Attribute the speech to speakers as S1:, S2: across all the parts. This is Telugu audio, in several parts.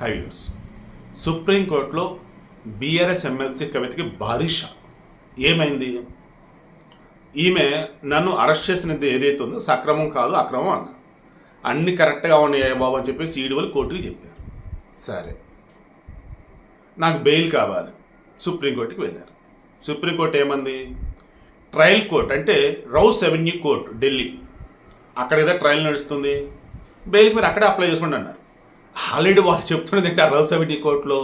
S1: హైవ్యూర్స్ సుప్రీంకోర్టులో బీఆర్ఎస్ ఎమ్మెల్సీ కవితకి భారీ షాక్. ఏమైంది? ఈమె నన్ను అరెస్ట్ చేసినది ఏదైతే ఉందో సక్రమం కాదు అక్రమం అన్న. అన్ని కరెక్ట్గా ఉన్నాయి బాబు అని చెప్పేసి ఈడి కోర్టుకి చెప్పారు. సరే. నాకు బెయిల్ కావాలి. సుప్రీంకోర్టుకి వెళ్ళారు. సుప్రీంకోర్టు ఏమంది? ట్రయల్ కోర్ట్ అంటే రౌస్ అవెన్యూ కోర్ట్ ఢిల్లీ అక్కడ ఏదో ట్రయల్ నడుస్తుంది. బెయిల్కి మీరు అక్కడే అప్లై చేసుకోండి అన్నారు. ఆల్రెడీ వాళ్ళు చెప్తున్నది ఏంటి? ఆ రౌస్ కోర్టులో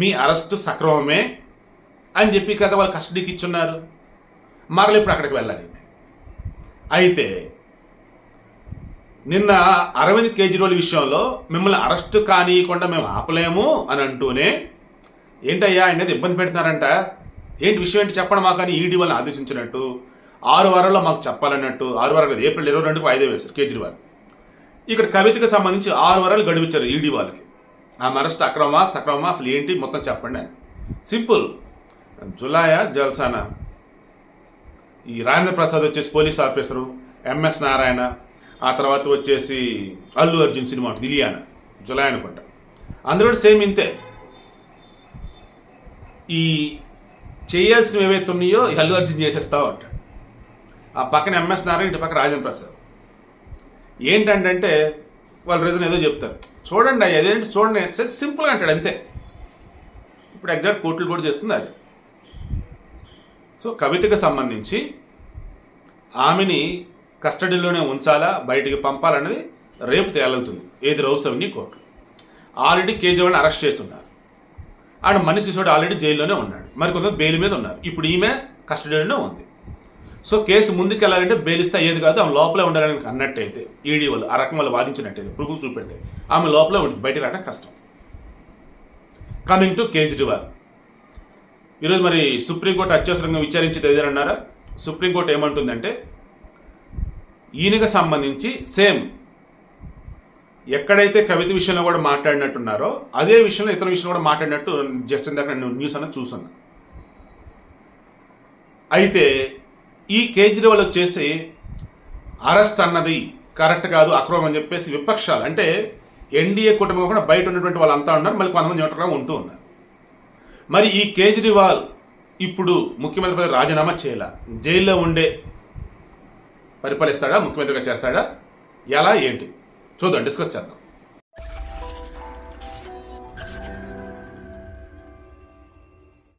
S1: మీ అరెస్ట్ సక్రమమే అని చెప్పి కదా వాళ్ళు కస్టడీకి ఇచ్చున్నారు. మరలు ఇప్పుడు అక్కడికి వెళ్ళాలి. అయితే నిన్న అరవింద్ కేజ్రీవాల్ విషయంలో మిమ్మల్ని అరెస్ట్ కానీయకుండా మేము ఆపలేము అని అంటూనే ఏంటయ్యా అనేది ఇబ్బంది పెడుతున్నారంట. ఏంటి విషయం ఏంటి చెప్పండి మాకు అని ఈడీ వాళ్ళని ఆదేశించినట్టు ఆరు వారాల్లో మాకు చెప్పాలన్నట్టు ఆరు వారాలు ఏప్రిల్ ఇరవై రెండుకు వాయిదా వేశారు కేజ్రీవాల్. ఇక్కడ కవితకు సంబంధించి ఆరు వారాలు గడువిచ్చారు ఈడీ వాళ్ళకి. ఆమె అరెస్ట్ అక్రమమా సక్రమమా అసలు ఏంటి మొత్తం చెప్పండి అని. సింపుల్ జులాయ జల్సానా. ఈ రాజేంద్ర ప్రసాద్ వచ్చేసి పోలీస్ ఆఫీసరు ఎంఎస్ నారాయణ ఆ తర్వాత వచ్చేసి అల్లు అర్జున్ సినిమా ఉంటుంది ఇలియానా అనుకుంటా. అందులో సేమ్ ఇంతే. ఈ చేయాల్సినవి ఏవైతే ఉన్నాయో అల్లు అర్జున్ చేసేస్తావు అంటాడు ఆ పక్కన ఎంఎస్ నారాయణ ఇటు పక్కన రాజేంద్ర ప్రసాద్. ఏంటంటే వాళ్ళ రీజన్ ఏదో చెప్తారు. చూడండి అయ్యి అదేంటి చూడండి సింపుల్గా అంటాడు అంతే. ఇప్పుడు ఎగ్జాక్ట్ కోర్టులు కూడా చేస్తుంది అది. సో కవితకు సంబంధించి ఆమెని కస్టడీలోనే ఉంచాలా బయటికి పంపాలన్నది రేపు తేలుతుంది ఏది రౌస్ కోర్టు. ఆల్రెడీ కేజ్రీవాల్ని అరెస్ట్ చేస్తున్నారు. ఆడ మనిషి చోట ఆల్రెడీ జైల్లోనే ఉన్నాడు. మరి కొంత బెయిల్ మీద ఉన్నారు. ఇప్పుడు ఈమె కస్టడీలోనే ఉంది. సో కేసు ముందుకు వెళ్ళాలంటే బెయిల్ అయ్యేది కాదు ఆమె లోపలే ఉండాలని అన్నట్టయితే ఈడీ వాళ్ళు ఆ రకం వాళ్ళు వాదించినట్టయితే ప్రూఫ్ చూపెడితే ఆమె లోపలే ఉంటుంది బయటకు రావడం కష్టం. కమింగ్ టు కేజ్రీవాల్ ఈరోజు మరి సుప్రీంకోర్టు అత్యవసరంగా విచారించేది ఏదన్నారా సుప్రీంకోర్టు ఏమంటుందంటే ఈయనకు సంబంధించి సేమ్ ఎక్కడైతే కవిత విషయంలో కూడా మాట్లాడినట్టున్నారో అదే విషయంలో ఇతర విషయంలో కూడా మాట్లాడినట్టు జస్ట్ ఇందాక నేను న్యూస్ అన్నది చూసాను అయితే ఈ కేజ్రీవాల్ వచ్చేసి అరెస్ట్ అన్నది కరెక్ట్ కాదు అక్రమం అని చెప్పేసి విపక్షాలు అంటే ఎన్డీఏ కుటుంబం కూడా బయట ఉన్నటువంటి వాళ్ళంతా ఉన్నారు మళ్ళీ కొంతమంది న్యూట్రల్గా ఉంటూ ఉన్నారు. మరి ఈ కేజ్రీవాల్ ఇప్పుడు ముఖ్యమంత్రి పదవి రాజీనామా చేయాల? జైల్లో ఉండే పరిపాలిస్తాడా? ముఖ్యమంత్రిగా చేస్తాడా? ఎలా ఏంటి? చూద్దాం డిస్కస్ చేద్దాం.